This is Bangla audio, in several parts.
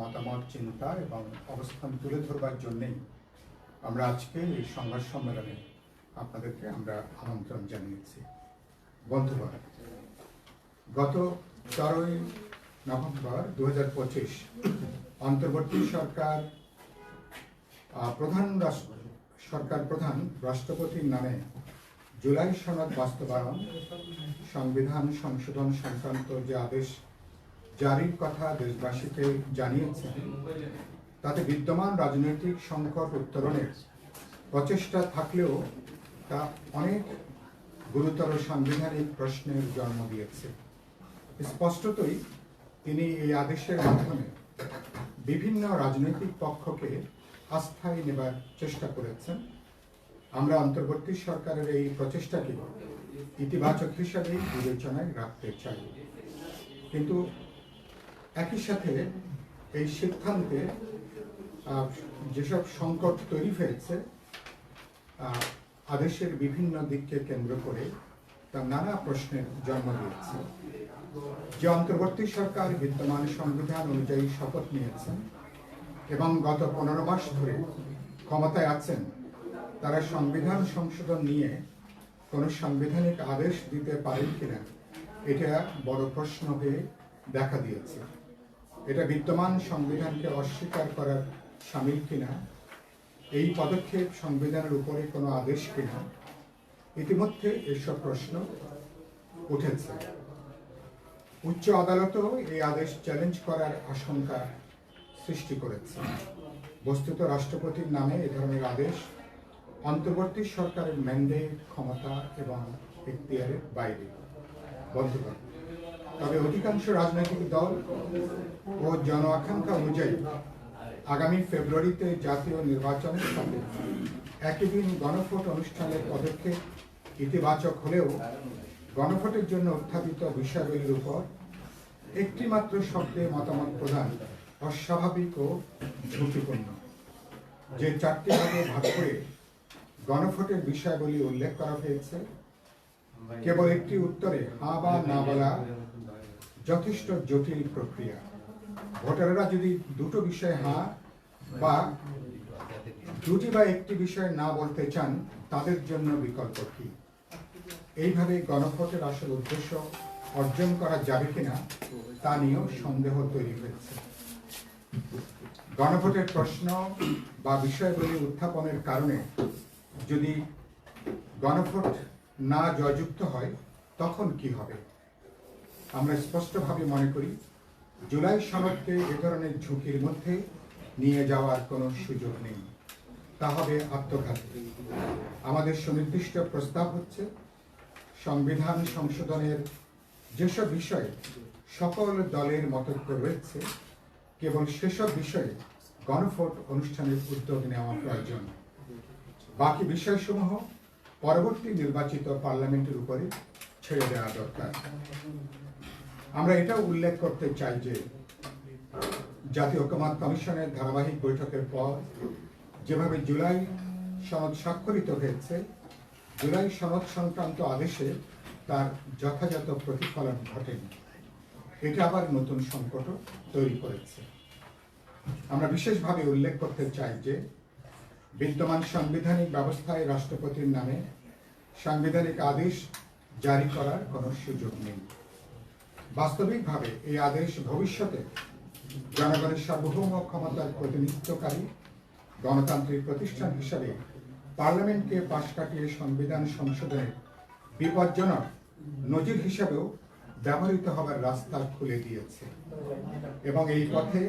মতামত, চিন্তা এবং অবস্থান তুলে ধরবার জন্যেই আমরা আজকে এই সংবাদ সম্মেলনে আপনাদেরকে আমরা আমন্ত্রণ জানিয়েছি। বন্ধুগণ, গত তেরোই নভেম্বর দু হাজার পঁচিশ অন্তর্বর্তী সরকার প্রধান সরকার প্রধান রাষ্ট্রপতির নামে জুলাই সনদ বাস্তবায়ন, সংবিধান সংশোধন সংক্রান্ত যে আদেশ জারির কথা দেশবাসীকে জানিয়েছেন তাতে বিদ্যমান রাজনৈতিক সংকট উত্তরণের প্রচেষ্টা থাকলেও তা অনেক গুরুতর সাংবিধানিক প্রশ্নের জন্ম দিয়েছে। স্পষ্টতই তিনি এই আদেশের মাধ্যমে বিভিন্ন রাজনৈতিক পক্ষকে আস্থায় নেবার চেষ্টা করেছেন। আমরা অন্তর্বর্তী সরকারের এই প্রচেষ্টাকে ইতিবাচক হিসাবেই বিবেচনায় রাখতে চাই। কিন্তু একই সাথে এই সিদ্ধান্তে যেসব সংকট তৈরি হয়েছে আদেশের বিভিন্ন দিককে কেন্দ্র করে তা নানা প্রশ্নের জন্ম দিয়েছে। যে অন্তর্বর্তী সরকার বিদ্যমান সংবিধান অনুযায়ী শপথ নিয়েছেন এবং গত পনেরো মাস ধরে ক্ষমতায় আছেন, তারা সংবিধান সংশোধন নিয়ে কোনো সাংবিধানিক আদেশ দিতে পারেন কিনা, এটা বড় প্রশ্ন হয়ে দেখা দিয়েছে। এটা বিদ্যমান সংবিধানকে অস্বীকার করার সামিল কিনা, এই পদক্ষেপ সংবিধানের উপরে কোনো আদেশ কিনা, ইতিমধ্যে এসব প্রশ্ন উঠেছে। উচ্চ আদালতও এই আদেশ চ্যালেঞ্জ করার আশঙ্কা সৃষ্টি করেছে। বস্তুত রাষ্ট্রপতির নামে এ ধরনের আদেশ অন্তর্বর্তী সরকারের ম্যান্ডেট ক্ষমতা এবং এখতিয়ারের বাইরে। বন্ধুগণ তবে অধিকাংশ রাজনৈতিক দল ও জন আকাঙ্ক্ষা অনুযায়ী আগামী ফেব্রুয়ারিতে জাতীয় নির্বাচনের সাথে একই দিন গণভোট অনুষ্ঠানের পদক্ষেপ ইতিবাচক হলেও গণভোটের জন্য উত্থাপিত বিষয়গুলির উপর একটি মাত্র শব্দে মতামত প্রদান অস্বাভাবিক ও ঝুঁকিপূর্ণ। যে চারটি ভাগে ভাগ করে গণভোটের বিষয়গুলি উল্লেখ করা হয়েছে, কেবল একটি উত্তরে হা বা না বলা যথেষ্ট জটিল প্রক্রিয়া। ভোটাররা যদি দুটো বিষয়ে হা বা দুটি বা একটি বিষয়ে না বলতে চান, তাদের জন্য বিকল্প কি? এইভাবে গণভোটের আসল উদ্দেশ্য অর্জন করা যাবে কিনা, তা নিয়েও সন্দেহ তৈরি হয়েছে। গণভোটের প্রশ্ন বা বিষয়গুলি উত্থাপনের কারণে যদি গণভোট না জয়যুক্ত হয়, তখন কি হবে? আমরা স্পষ্টভাবে মনে করি, জুলাই সনদকে এ ধরনের ঝুঁকির মধ্যে নিয়ে যাওয়ার কোনো সুযোগ নেই। তা হবে আত্মঘাতী। আমাদের সুনির্দিষ্ট প্রস্তাব হচ্ছে, সংবিধান সংশোধনের যেসব বিষয়ে সকল দলের মতৈক্য রয়েছে, কেবল সেসব বিষয়ে গণভোট অনুষ্ঠানের উদ্যোগ নেওয়া প্রয়োজন। বাকি বিষয়সমূহ পরবর্তী নির্বাচিত পার্লামেন্টের উপরে ছেড়ে দেওয়া দরকার। আমরা এটাও উল্লেখ করতে চাই যে, জাতীয় ঐক্যমত কমিশনের ধারাবাহিক বৈঠকের পর যেভাবে জুলাই সনদ স্বাক্ষরিত হয়েছে, জুলাই সনদ সংক্রান্ত আদেশে তার যথাযথ প্রতিফলন ঘটেনি। এটা আবার নতুন সংকটও তৈরি করেছে। আমরা বিশেষভাবে উল্লেখ করতে চাই যে, বিদ্যমান সাংবিধানিক ব্যবস্থায় রাষ্ট্রপতির নামে সাংবিধানিক আদেশ জারি করার কোনো সুযোগ নেই। বাস্তবিকভাবে এই আদেশ ভবিষ্যতে জনগণের সার্বভৌম ক্ষমতার প্রতিনিধিত্বকারী, গণতান্ত্রিক প্রতিষ্ঠান হিসাবে পার্লামেন্টকে পাশ কাটিয়ে সংবিধান সংশোধনের বিপজ্জনক নজির হিসাবেও ব্যবহৃত হবার রাস্তা খুলে দিয়েছে। এবং এই পথে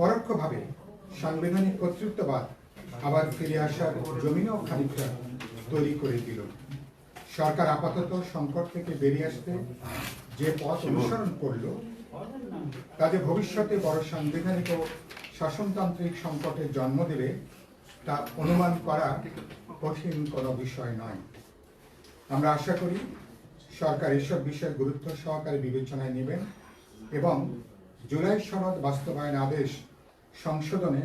পরোক্ষভাবে সাংবিধানিক কর্তৃত্ববাদ আবার ফিরে আসার জমিনও খানিকটা তৈরি করে দিল। সরকার আপাতত সংকট থেকে বেরিয়ে আসতে যে পথ অনুসরণ করল তাতে ভবিষ্যতে বড় সাংবিধানিক ও শাসনতান্ত্রিক সংকটের জন্ম দেবে, তা অনুমান করা কঠিন কোনো বিষয় নয়। আমরা আশা করি সরকার এসব বিষয়ে গুরুত্ব সহকারে বিবেচনায় নেবেন এবং জুলাই সনদ বাস্তবায়ন আদেশ সংশোধনে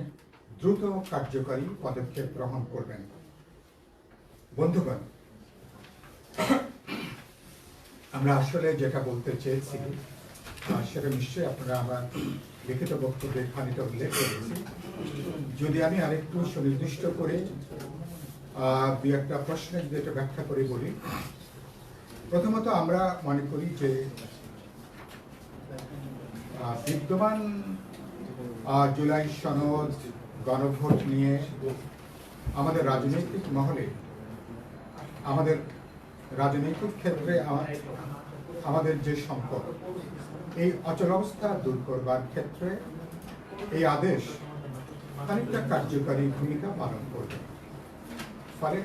দ্রুত কার্যকরী পদক্ষেপ গ্রহণ করবেন। বন্ধুগণ আমরা আসলে যেটা বলতে চেয়েছি সেটা নিশ্চয়ই আপনারা আমার লিখিত বক্তব্যে খানিকটা উল্লেখ করেছি যদি আমি আরেকটু সুনির্দিষ্ট করে দু একটা প্রশ্নের একটা ব্যাখ্যা করে বলি। প্রথমত আমরা মনে করি যে বিদ্যমান জুলাই সনদ, গণভোট নিয়ে আমাদের রাজনৈতিক মহলে আমাদের রাজনৈতিক ক্ষেত্রে আমাদের যে সম্পদ, এই অচলাবস্থা দূর করবার ক্ষেত্রে এই আদেশ খানিকটা কার্যকারী ভূমিকা পালন করবে। ফলে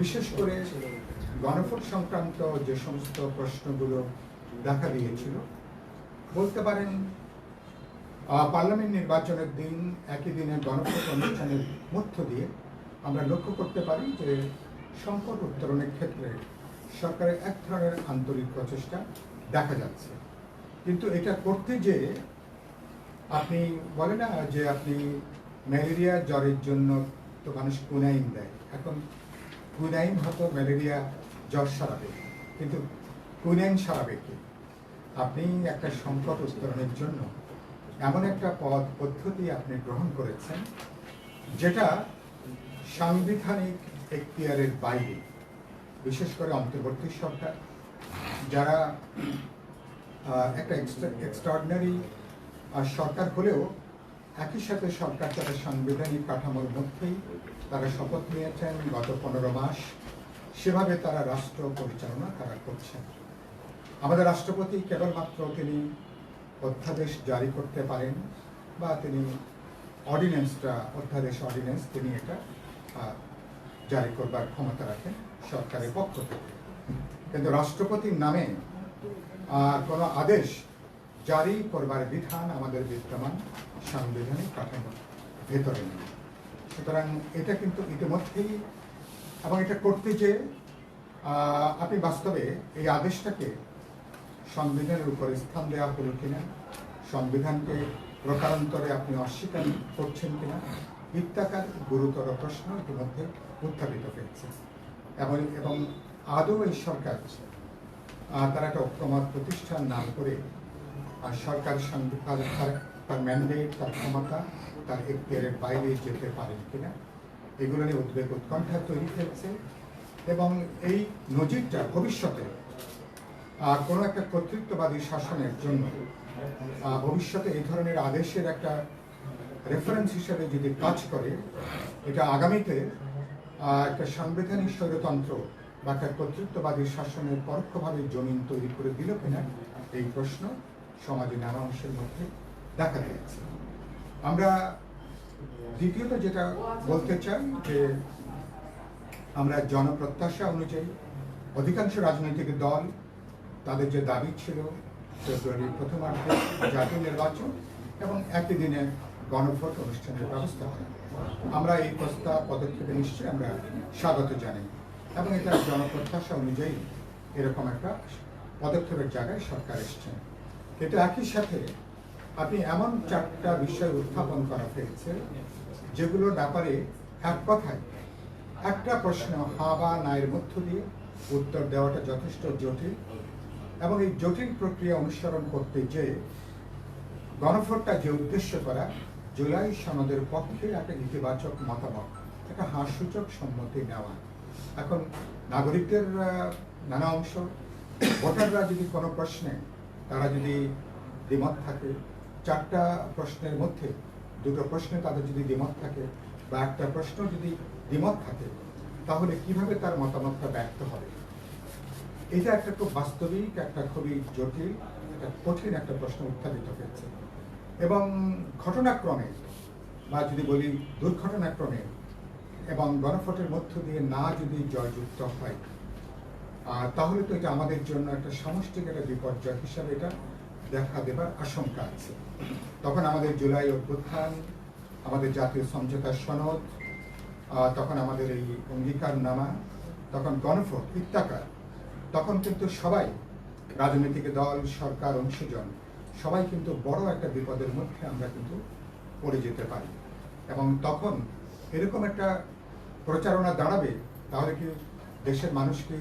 বিশেষ করে গণভোট সংক্রান্ত যে সমস্ত প্রশ্নগুলো দেখা দিয়েছিল, বলতে পারেন পার্লামেন্ট নির্বাচনের দিন একই দিনে গণভোট অনুষ্ঠানের মধ্য দিয়ে আমরা লক্ষ্য করতে পারি যে সংকট উত্তরণের ক্ষেত্রে সরকারের এক ধরনের আন্তরিক প্রচেষ্টা দেখা যাচ্ছে। কিন্তু এটা করতে যে আপনি বলে না যে আপনি ম্যালেরিয়া জ্বরের জন্য তো মানুষ কুনাইন দেয়। এখন কুনাইন হয়তো ম্যালেরিয়া জ্বর সারাবে, কিন্তু কুনাইন সারাবে কি? আপনি একটা সংকট উত্তরণের জন্য এমন একটা পথ, পদ্ধতি আপনি গ্রহণ করেছেন, যেটা সাংবিধানিক এখতিয়ারের বাইরে, বিশেষ করে অন্তর্বর্তী সরকার, যারা একটা এক্সট্রাঅর্ডিনারি সরকার হলেও একই সাথে সরকার তারা সাংবিধানিক কাঠামোর মধ্যেই তারা শপথ নিয়েছেন, গত পনেরো মাস সেভাবে তারা রাষ্ট্র পরিচালনা তারা করছেন। আমাদের রাষ্ট্রপতি কেবলমাত্র তিনি অধ্যাদেশ জারি করতে পারেন বা তিনি অর্ডিন্যান্সটা অধ্যাদেশ অর্ডিন্যান্স তিনি এটা জারি করবার ক্ষমতা রাখেন সরকারের পক্ষ থেকে। কিন্তু রাষ্ট্রপতির নামে আর কোনো আদেশ জারি করবার বিধান আমাদের বিদ্যমান সাংবিধানিক কাঠামোর ভেতরে নেই। সুতরাং এটা কিন্তু ইতিমধ্যেই এবং এটা করতে যে আপনি বাস্তবে এই আদেশটাকে সংবিধানের উপরে স্থান দেওয়া হলো কিনা, সংবিধানকে প্রকারান্তরে আপনি অস্বীকার করছেন কিনা ইত্যাকার গুরুতর প্রশ্ন ইতিমধ্যে উত্থাপিত হয়েছে। এবং এবং আদৌ এই সরকার তারা একটা ঐক্যমত প্রতিষ্ঠান নাম করে আর সরকার তার, তার- ম্যান্ডেট তার ক্ষমতা, তার এখতিয়ারের বাইরে যেতে পারেন কিনা, এগুলো নিয়ে উদ্বেগ উৎকণ্ঠা তৈরি হয়েছে। এবং এই নজিরটা ভবিষ্যতে কোনো একটা কর্তৃত্ববাদী শাসনের জন্য ভবিষ্যতে এই ধরনের আদেশের একটা রেফারেন্স হিসেবে যদি কাজ করে, এটা আগামীতে একটা সাংবিধানিক স্বৈরতন্ত্র বা একটা কর্তৃত্ববাদী শাসনের পরোক্ষভাবে জমিন তৈরি করে দিল কিনা এই প্রশ্ন সমাজে নানা অংশের মধ্যে দেখা দিয়েছে। আমরা দ্বিতীয়ত যেটা বলতে চাই যে আমরা জনপ্রত্যাশা অনুযায়ী অধিকাংশ রাজনৈতিক দল তাদের যে দাবি ছিল ফেব্রুয়ারির প্রথমার্ধে জাতীয় নির্বাচন এবং একই দিনে গণভোট অনুষ্ঠানের ব্যবস্থা করা। আমরা এই প্রস্তাব, পদক্ষেপে নিশ্চয়ই আমরা স্বাগত জানাই এবং এটা জনপ্রত্যাশা অনুযায়ী এরকম একটা পদক্ষেপের জায়গায় সরকার এসছেন। কিন্তু একই সাথে আপনি এমন চারটা বিষয় উত্থাপন করা হয়েছে যেগুলোর ব্যাপারে এক কথায় একটা প্রশ্ন, হা বা নায়ের মধ্য দিয়ে উত্তর দেওয়াটা যথেষ্ট জটিল এবং এই জটিল প্রক্রিয়া অনুসরণ করতে যে গণভোটটা যে উদ্দেশ্য করা জুলাই সনদের পক্ষে একটা ইতিবাচক মতামত, একটা হাস্যসূচক সম্মতি নেওয়া। এখন নাগরিকদের নানা অংশ, ভোটাররা যদি কোনো প্রশ্নে, তারা যদি দ্বিমত থাকে, চারটা প্রশ্নের মধ্যে দুটো প্রশ্নে তাদের যদি দ্বিমত থাকে বা একটা প্রশ্ন যদি দ্বিমত থাকে, তাহলে কীভাবে তার মতামতটা ব্যক্ত হবে? এটা একটা খুব বাস্তবিক, একটা খুবই জটিল, একটা কঠিন একটা প্রশ্ন উত্থাপিত হয়েছে। এবং ঘটনাক্রমে, বা যদি বলি দুর্ঘটনাক্রমে, এবং গণভোটের মধ্য দিয়ে না যদি জয়যুক্ত হয়, আর তাহলে তো এটা আমাদের জন্য একটা সামষ্টিক একটা বিপর্যয় হিসাবে এটা দেখা দেবার আশঙ্কা আছে। তখন আমাদের জুলাই অভ্যুত্থান, আমাদের জাতীয় সমঝোতার সনদ তখন আমাদের এই অঙ্গীকার নামা তখন গণভোট ইত্যাকার, তখন কিন্তু সবাই রাজনৈতিক দল, সরকার, অংশীজন সবাই কিন্তু বড় একটা বিপদের মধ্যে আমরা কিন্তু পড়ে যেতে পারি। এবং তখন এরকম একটা প্রচারণা দাঁড়াবে, তাহলে কি দেশের মানুষ কি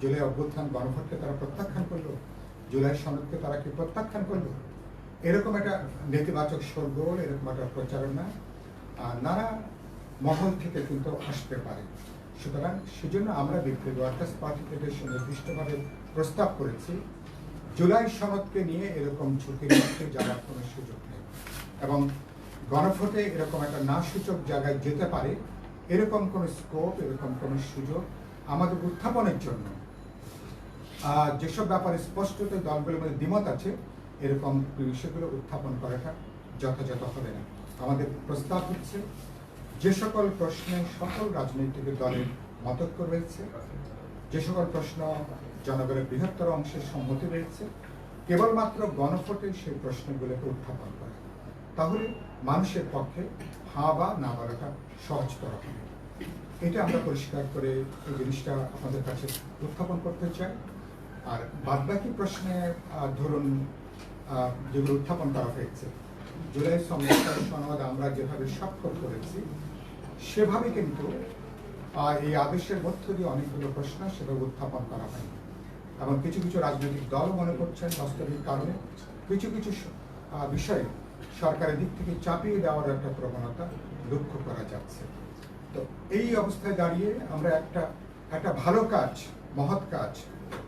জুলাই অভ্যুত্থান গণভোটকে তারা প্রত্যাখ্যান করল? জুলাই সনদকে তারা কি প্রত্যাখ্যান করল? এরকম একটা নেতিবাচক সরগোল এরকম একটা প্রচারণা নানা মহল থেকে কিন্তু আসতে পারে। সুতরাং সেজন্য আমরা বিপ্লবী ওয়ার্কার্স পার্টি থেকে সুনির্দিষ্টভাবে প্রস্তাব করেছি জুলাই সনদকে নিয়ে এরকম ঝুঁকির মধ্যে যাওয়ার কোনো সুযোগ নেই। এবং গণভোটে এরকম একটা না সূচক জায়গায় যেতে পারে, এরকম কোনো স্কোপ এরকম কোনো সুযোগ আমাদের উত্থাপনের জন্য যেসব ব্যাপারে স্পষ্টত দলগুলোর মধ্যে দ্বিমত আছে, এরকম বিষয়গুলো উত্থাপন করাটা যথাযথ হবে না। আমাদের প্রস্তাব হচ্ছে, যে সকল প্রশ্নে সকল রাজনৈতিক দলের মতৈক্য রয়েছে, যে সকল প্রশ্ন জনগণের বৃহত্তর অংশের সম্মতি রয়েছে। কেবলমাত্র গণভোটে সেই প্রশ্নগুলোকে উত্থাপন করা। তাহলে মানুষের পক্ষে হা বা না বলাটা সহজতর হবে। এটা আমরা পরিষ্কার করে এই জিনিসটা আপনাদের কাছে উত্থাপন করতে চাই। আর বাদবাকি প্রশ্নে ধরুন যেগুলো উত্থাপন করা হয়েছে। জুলাই সমস্যার সনদ আমরা যেভাবে স্বাক্ষর করেছি, সেভাবে কিন্তু এই আদেশের মধ্য দিয়ে অনেকগুলো প্রশ্ন সেভাবে উত্থাপন করা হয়নি। এবং কিছু কিছু রাজনৈতিক দল মনে করছেন বাস্তবিক কারণে, কিছু কিছু বিষয়ে সরকারের দিক থেকে চাপিয়ে দেওয়ার একটা প্রবণতা লক্ষ্য করা যাচ্ছে। তো এই অবস্থায় দাঁড়িয়ে আমরা একটা একটা ভালো কাজ, মহৎ কাজ,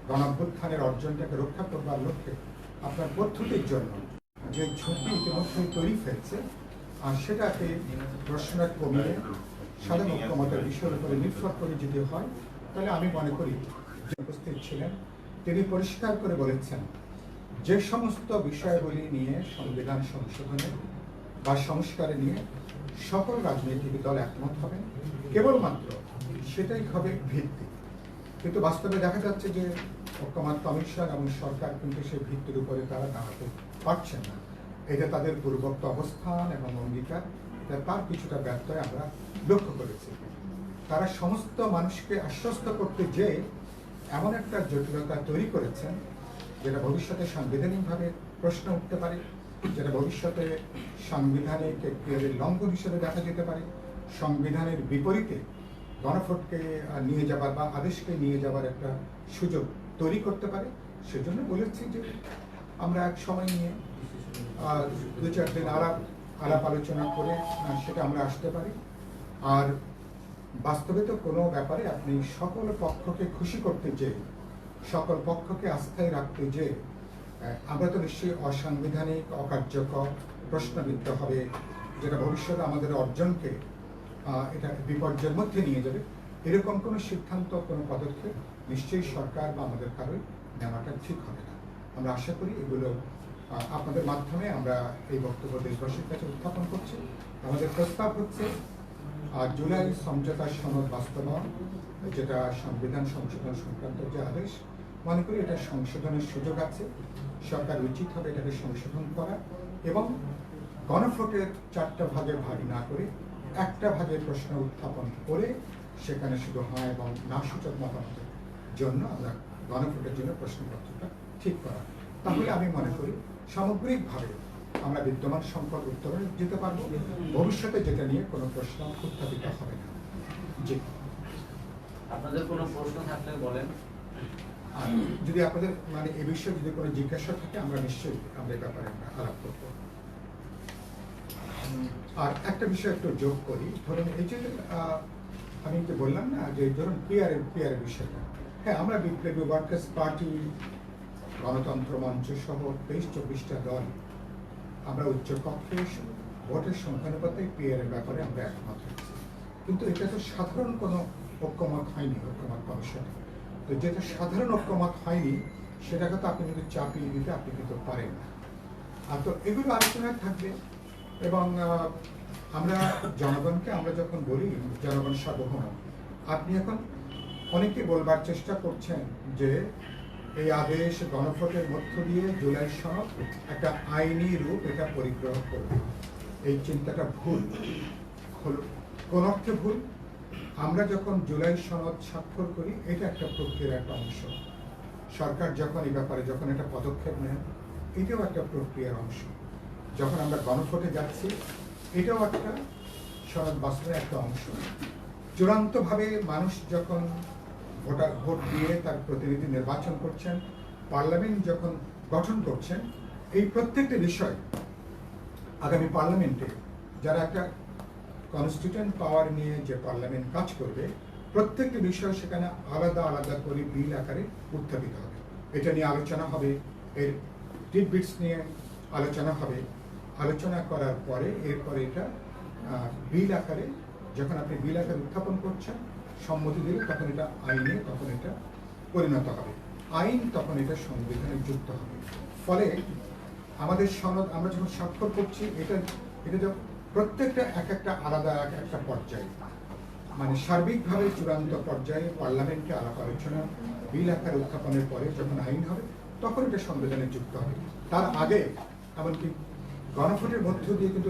গণঅভ্যুত্থানের অর্জনটাকে রক্ষা করবার লক্ষ্যে আপনার পদ্ধতির জন্য যে ঝুঁকি ইতিমধ্যে তৈরি ফেলছে আর সেটাকে প্রশ্ন কমিয়ে সাধারণ ঐক্যমতের বিষয়ের উপরে নির্ভর করে যদি হয়, তাহলে আমি মনে করি উপস্থিত ছিলেন তিনি পরিষ্কার করে বলেছেন, যে সমস্ত বিষয়গুলি নিয়ে সংবিধান সংশোধনে বা সংস্কারে নিয়ে সকল রাজনৈতিক দল একমত হবেন কেবলমাত্র সেটাই হবে ভিত্তি। কিন্তু বাস্তবে দেখা যাচ্ছে যে ঐক্যমত কমিশন এবং সরকার কিন্তু সেই ভিত্তির উপরে তারা দাঁড়াতে পারছেন না। এটা তাদের পূর্বোক্ত অবস্থান এবং অঙ্গীকার, এটা তার কিছুটা ব্যত্যয় আমরা লক্ষ্য করেছি। তারা সমস্ত মানুষকে আশ্বস্ত করতে যে এমন একটা জটিলতা তৈরি করেছেন যেটা ভবিষ্যতে সাংবিধানিকভাবে প্রশ্ন উঠতে পারে, যেটা ভবিষ্যতে সাংবিধানিক এখতিয়ারের লঙ্ঘন হিসেবে দেখা যেতে পারে, সংবিধানের বিপরীতে গণভোটকে নিয়ে যাবার বা আদেশকে নিয়ে যাবার একটা সুযোগ তৈরি করতে পারে। সেজন্য বলেছি যে আমরা এক সময় নিয়ে দু চার দিন আলাপ আলাপ আলোচনা করে সেটা আমরা আসতে পারি। আর বাস্তবে তো কোনো ব্যাপারে আপনি সকল পক্ষকে খুশি করতে যে, সকল পক্ষকে আস্থায় রাখতে যে আমরা তো নিশ্চয়ই অসাংবিধানিক, অকার্যকর প্রশ্নবিদ্ধ হবে। যেটা ভবিষ্যতে আমাদের অর্জনকে এটা বিপর্যয়ের মধ্যে নিয়ে যাবে। এরকম কোনো সিদ্ধান্ত, কোনো পদক্ষেপ নিশ্চয়ই সরকার বা আমাদের কারোই নেওয়াটা ঠিক হবে না। আমরা আশা করি এগুলো আপনাদের মাধ্যমে আমরা এই বক্তব্য দেশবাসীর কাছে উত্থাপন করছি। আমাদের প্রস্তাব হচ্ছে আর জুলাই সমঝোতা সনদ বাস্তবায়ন, যেটা সংবিধান সংশোধন সংক্রান্ত যে আদেশ, মনে করি এটা সংশোধনের সুযোগ আছে। সরকার উচিত হবে এটাকে সংশোধন করা এবং গণভোটের চারটা ভাগে ভাগ না করে একটা ভাগে প্রশ্ন উত্থাপন করে সেখানে শুধু হয় এবং না সূচক মতামতের জন্য আমরা গণভোটের জন্য প্রশ্নপত্রটা ঠিক করা। তাহলে আমি মনে করি সামগ্রিকভাবে আমরা বিদ্যমান সংকট উত্তরণে যেতে পারব। ভবিষ্যতে যেটা নিয়ে কোনো প্রশ্ন উত্থাপিত হবে না। জি। আপনাদের কোনো প্রশ্ন থাকলে বলেন। আর যদি আপনাদের মানে এ বিষয়ে যদি কোনো জিজ্ঞাসা থাকে আমরা নিশ্চয়ই আমরা এ ব্যাপারে আমরা আলাপ করব। আর একটা বিষয় একটু যোগ করি। ধরুন এই যে আমি যে বললাম না যে ধরুন পিয়ারের পিয়ারের বিষয়টা। হ্যাঁ আমরা বিপ্লবী ওয়ার্কার্স পার্টি গণতন্ত্র মঞ্চ সহ তেইশ চব্বিশটা দল আমরা উচ্চ উচ্চকক্ষে ভোটের সংখ্যানুপাতে পিয়ারের ব্যাপারে আমরা একমত হয়েছি। কিন্তু এটা তো সাধারণ কোনো ঐক্যমত হয়নি, ঐক্যমত কমিশনে। তো যেটা সাধারণ ঐক্যমত হয়নি, সেটাকে তো আপনি কিন্তু চাপিয়ে দিতে, আপনি কিন্তু পারেন না। আর তো এগুলো আলোচনায় থাকবে। এবং আমরা জনগণকে, আমরা যখন বলি, জনগণ সার্বভৌম, আপনি এখন অনেকে বলবার চেষ্টা করছেন যে এই আদেশ গণভোটের মধ্য দিয়ে জুলাই সনদ একটা আইনি রূপ এটা পরিগ্রহ করবে। এই চিন্তাটা ভুল। কোন অর্থে ভুল? আমরা যখন জুলাই সনদ স্বাক্ষর করি, এটা একটা প্রক্রিয়ার একটা অংশ। সরকার যখন এই ব্যাপারে যখন একটা পদক্ষেপ নেন এটাও একটা প্রক্রিয়ার অংশ। যখন আমরা গণভোটে যাচ্ছি, এটাও একটা সনদ বাস্তবের একটা অংশ। চূড়ান্তভাবে মানুষ যখন ভোটার ভোট দিয়ে তার প্রতিনিধি নির্বাচন করছেন। পার্লামেন্ট যখন গঠন করছেন, এই প্রত্যেকটি বিষয় আগামী পার্লামেন্টে যারা একটা কনস্টিটিউয়েন্ট পাওয়ার নিয়ে যে পার্লামেন্ট কাজ করবে, প্রত্যেকটি বিষয় সেখানে আলাদা আলাদা করে বিল আকারে উত্থাপিত হবে। এটা নিয়ে আলোচনা হবে, এর টিডবিটস নিয়ে আলোচনা হবে। আলোচনা করার পরে এরপরে এটা বিল আকারে, যখন আপনি বিল আকারে উত্থাপন করছেন সম্মতি দিলে তখন এটা আইনে, তখন এটা পরিণত হবে। আইন তখন এটা সংবিধানে যুক্ত হবে। ফলে আমাদের সনদ, আমরা যখন স্বাক্ষর করছি, এটা এটা তো প্রত্যেকটা এক একটা আলাদা, এক একটা পর্যায়ে। মানে সার্বিকভাবে চূড়ান্ত পর্যায়ে পার্লামেন্টে আলাপ আলোচনা, বিল আকারে উত্থাপনের পরে যখন আইন হবে, তখন এটা সংবিধানে যুক্ত হবে। তার আগে এমনকি গণভোটের মধ্য দিয়ে কিন্তু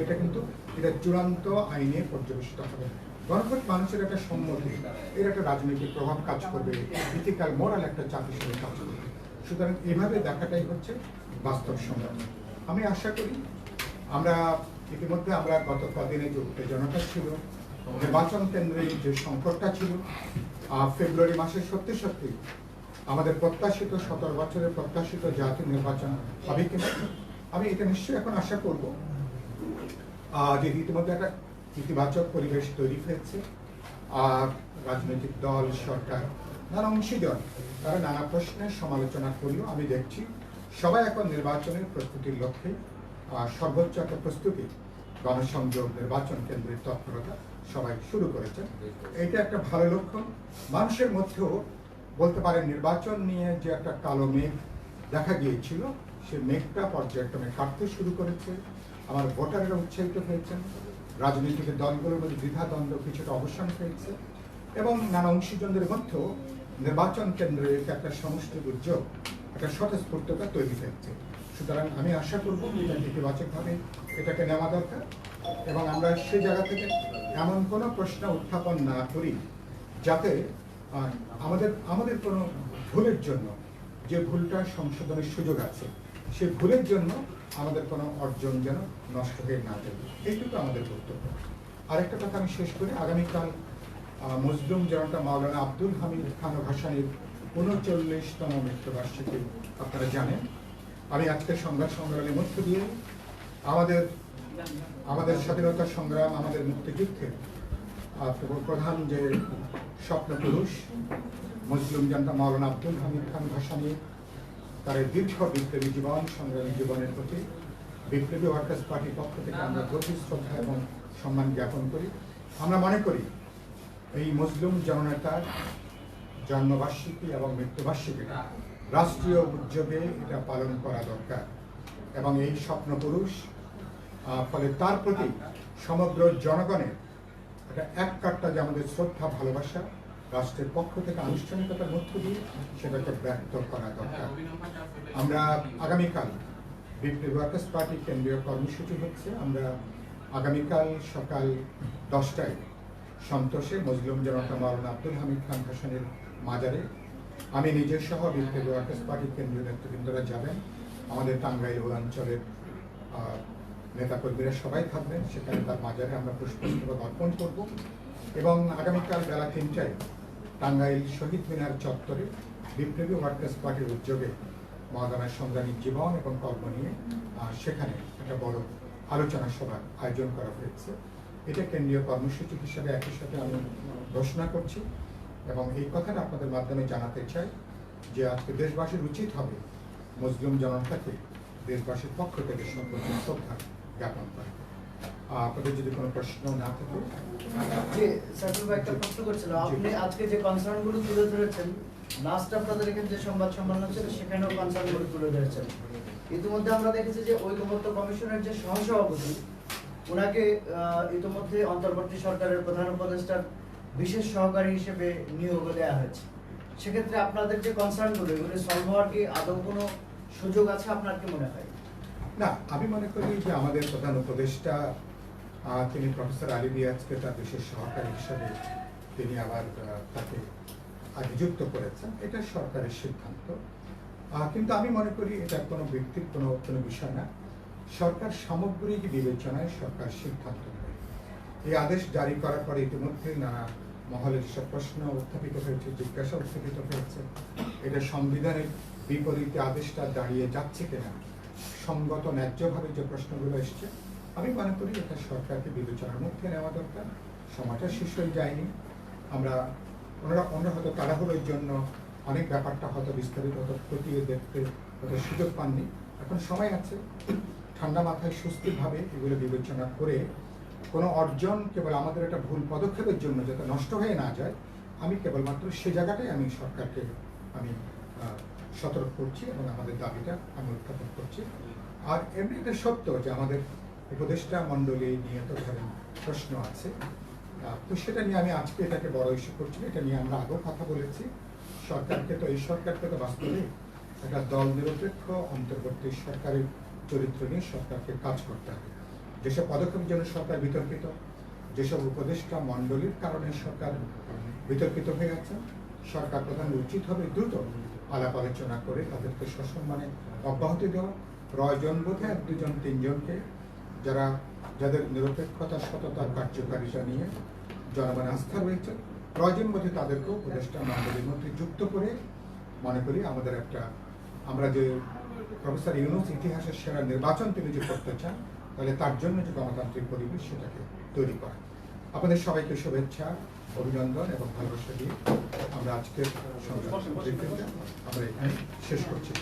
এটা কিন্তু, এটা চূড়ান্ত আইনে পর্যবেসিত হবে গণভোট মানুষের একটা সম্মতি। এর একটা রাজনৈতিক প্রভাব কাজ করবে। ইথিক্যাল মোরাল একটা চাপ হিসেবে কাজ করবে। সুতরাং এভাবে দেখাটাই হচ্ছে বাস্তব সম্মত আমি আশা করি আমরা ইতিমধ্যে আমরা গত কদিনে যে উত্তেজনাটা ছিল, নির্বাচন কেন্দ্রে যে সংকটটা ছিল ফেব্রুয়ারি মাসে সত্যি সত্যি আমাদের প্রত্যাশিত সতেরো বছরের প্রত্যাশিত জাতীয় নির্বাচন হবে কিনা, আমি এটা নিশ্চয়ই এখন আশা করব। যে ইতিমধ্যে একটা ইতিবাচক পরিবেশ তৈরি হয়েছে আর রাজনৈতিক দল, সরকার, নানা অংশীজন তারা নানা প্রশ্নের সমালোচনা করলেও আমি দেখছি সবাই এখন নির্বাচনের প্রস্তুতির লক্ষ্যে সর্বোচ্চ একটা প্রস্তুতি গণসংযোগ নির্বাচন কেন্দ্রের তৎপরতা সবাই শুরু করেছে। এটা একটা ভালো লক্ষণ। মানুষের মধ্যেও বলতে পারেন নির্বাচন নিয়ে যে একটা কালো মেঘ দেখা গিয়েছিল, সে মেঘটা পর্যায়ক্রমে কাটতে শুরু করেছে। আমার ভোটারেরা উৎসাহিত হয়েছেন। রাজনৈতিক দলগুলোর মধ্যে দ্বিধাদ্বন্দ্ব কিছুটা অবসান হয়েছে এবং নানা অংশীজনদের মধ্যেও নির্বাচন কেন্দ্রে একটা সমষ্টি উদ্যোগ একটা স্বতঃস্ফূর্ততা তৈরি হয়েছে। সুতরাং আমি আশা করব এটা ইতিবাচকভাবে এটাকে নেওয়া দরকার এবং আমরা সেই জায়গা থেকে এমন কোনো প্রশ্ন উত্থাপন না করি যাতে আমাদের আমাদের কোনো ভুলের জন্য যে ভুলটা সংশোধনের সুযোগ আছে, সে ভুলের জন্য আমাদের কোনো অর্জন যেন নষ্ট হয়ে না যায় এইটুকু আমাদের বক্তব্য আরেকটা কথা আমি শেষ করি। আগামীকাল মজলুম জনতা মাওলানা আব্দুল হামিদ খান ভাসানির উনচল্লিশতম মৃত্যুবার্ষিকী, আপনারা জানেন। আমি আজকে সংবাদ সংগ্রামের মধ্য দিয়ে আমাদের আমাদের স্বাধীনতা সংগ্রাম, আমাদের মুক্তিযুদ্ধের প্রধান যে স্বপ্ন পুরুষ মুসলিম জনতা মাওলানা আব্দুল হামিদ খান ভাসানি তার দীর্ঘ বিপ্লবী জীবন, সংগ্রামী জীবনের প্রতি বিপ্লবী ওয়ার্কার্স পার্টির পক্ষ থেকে আমরা গভীর শ্রদ্ধা এবং সম্মান জ্ঞাপন করি। আমরা মনে করি, এই মুসলিম জননেতার জন্মবার্ষিকী এবং মৃত্যুবার্ষিকী রাষ্ট্রীয় উদ্যোগে এটা পালন করা দরকার এবং এই স্বপ্ন পুরুষ ফলে তার প্রতি সমগ্র জনগণের একটা এক কাটটা যে আমাদের শ্রদ্ধা, ভালোবাসা রাষ্ট্রের পক্ষ থেকে আনুষ্ঠানিকতার মধ্য দিয়ে সেটাকে ব্যক্ত করা দরকার। আমরা আগামীকাল বিপ্লবী ওয়ার্কার্স পার্টি কেন্দ্রীয় কর্মসূচি হচ্ছে। আমরা আগামীকাল সকাল দশটায় সন্তোষে মজলুম জনতা মাওলানা আব্দুল হামিদ খান হাসানের মাজারে আমি নিজের সহ বিপ্লবী ওয়ার্কার্স পার্টির কেন্দ্রীয় নেতৃবৃন্দরা যাবেন। আমাদের টাঙ্গাইল অঞ্চলের নেতাকর্মীরা সবাই থাকবেন। সেখানে তার মাজারে আমরা পুষ্পস্তবক অর্পণ করব। এবং আগামীকাল বেলা তিনটায় টাঙ্গাইল শহীদ মিনার চত্বরে বিপ্লবী ওয়ার্কার্স পার্টির উদ্যোগে মহাদানার সংগ্রামী জীবন এবং কর্ম নিয়ে সেখানে একটা বড় আলোচনা সভার আয়োজন করা হয়েছে। এটা কেন্দ্রীয় কর্মসূচি হিসেবে একই সাথে আমি ঘোষণা করছি এবং এই কথাটা আপনাদের মাধ্যমে জানাতে চাই যে আজকে দেশবাসীর উচিত হবে মুসলিম জনতাকে দেশবাসীর পক্ষ থেকে সর্বোচ্চ শ্রদ্ধা জ্ঞাপন করা। আপনাদের যদি কোনো প্রশ্ন না থাকে। জি সাইফুল ভাই একটা প্রশ্ন করছিল। আপনি আজকে যে কনসার্নগুলো তুলে ধরেছেন লাস্ট আপনাদের এখানে যে সংবাদ সম্মেলন ছিল সেখানেও কনসার্নগুলো তুলে ধরেছেন। ইতিমধ্যে আমরা দেখেছি যে ঐকমত্য কমিশনের যে সহসভাপতি ওনাকে ইতিমধ্যে অন্তর্বর্তী সরকারের প্রধান উপদেষ্টার বিশেষ সহকারী হিসেবে নিয়োগ দেওয়া হয়েছে। সেক্ষেত্রে আপনাদের যে কনসার্নগুলো এগুলো সলভ হওয়ার কি আদৌ কোনো সুযোগ আছে? আপনার কি মনে হয়? না আমি মনে করি যে আমাদের প্রধান উপদেষ্টা তিনি প্রফেসর আলী দিয়াজকে তার বিশেষ সহকারী হিসাবে তিনি আবার তাকে নিযুক্ত করেছেন। এটা সরকারের সিদ্ধান্ত। কিন্তু আমি মনে করি এটা কোনো ব্যক্তির কোনো কোনো বিষয় না। সরকার সামগ্রিক বিবেচনায় সরকার সিদ্ধান্ত নেবে এই আদেশ জারি করার পরে ইতিমধ্যে নানা মহলের যেসব প্রশ্ন উত্থাপিত হয়েছে, জিজ্ঞাসা উত্থাপিত হয়েছে। এটা সংবিধানের বিপরীতে আদেশটা দাঁড়িয়ে যাচ্ছে কিনা? সঙ্গত ন্যায্যভাবে যে প্রশ্নগুলো এসছে আমি মনে করি এটা সরকারকে বিবেচনার মধ্যে নেওয়া দরকার। সময়টা শেষ হয়ে যায়নি। আমরা ওনারা ওনারা হয়তো তাড়াহুড়োর জন্য অনেক ব্যাপারটা হয়তো বিস্তারিত হয়তো খতিয়ে দেখতে হয়তো সুযোগ পাননি। এখন সময় আছে। ঠান্ডা মাথায় সুস্থিরভাবে এগুলো বিবেচনা করে কোনো অর্জন কেবল আমাদের একটা ভুল পদক্ষেপের জন্য যাতে নষ্ট হয়ে না যায়, আমি কেবলমাত্র সে জায়গাটাই আমি সরকারকে আমি সতর্ক করছি এবং আমাদের দাবিটা আমি উত্থাপন করছি। আর এমনি সত্য যে আমাদের উপদেষ্টা মণ্ডলী নিয়ে তো ধরেন প্রশ্ন আছে। তো সেটা নিয়ে আমি আজকে এটাকে বড় ইস্যু করছি এটা নিয়ে আমরা আগেও কথা বলেছি। সরকারকে তো, এই সরকারকে তো বাস্তবে একটা দল নিরপেক্ষ, অন্তর্বর্তী সরকারের চরিত্র নিয়ে সরকারকে কাজ করতে হবে। যেসব পদক্ষেপের জন্য সরকার বিতর্কিত, যেসব উপদেষ্টা মণ্ডলীর কারণে সরকার বিতর্কিত হয়ে আছে সরকার প্রধান উচিত হবে দ্রুত আলাপ আলোচনা করে তাদেরকে সসম্মানে অব্যাহতি দেওয়া। প্রয়োজন বোধে এক, দুজন, তিনজনকে যারা যাদের নিরপেক্ষতা সততার কার্যকারিতা নিয়ে জনগণের আস্থা রয়েছে প্রয়োজন বোধে তাদেরকেও উপদেষ্টা মণ্ডলীর মধ্যে যুক্ত করে মনে করি আমাদের একটা, আমরা যে প্রফেসর ইউনুস ইতিহাসের সেরা নির্বাচন তিনি যে করতে চান, তাহলে তার জন্য যে গণতান্ত্রিক পরিবেশ সেটাকে তৈরি করা। আপনাদের সবাইকে শুভেচ্ছা, অভিনন্দন এবং ভালোবাসা দিয়ে আমরা আজকের আমরা এখানে শেষ করছি।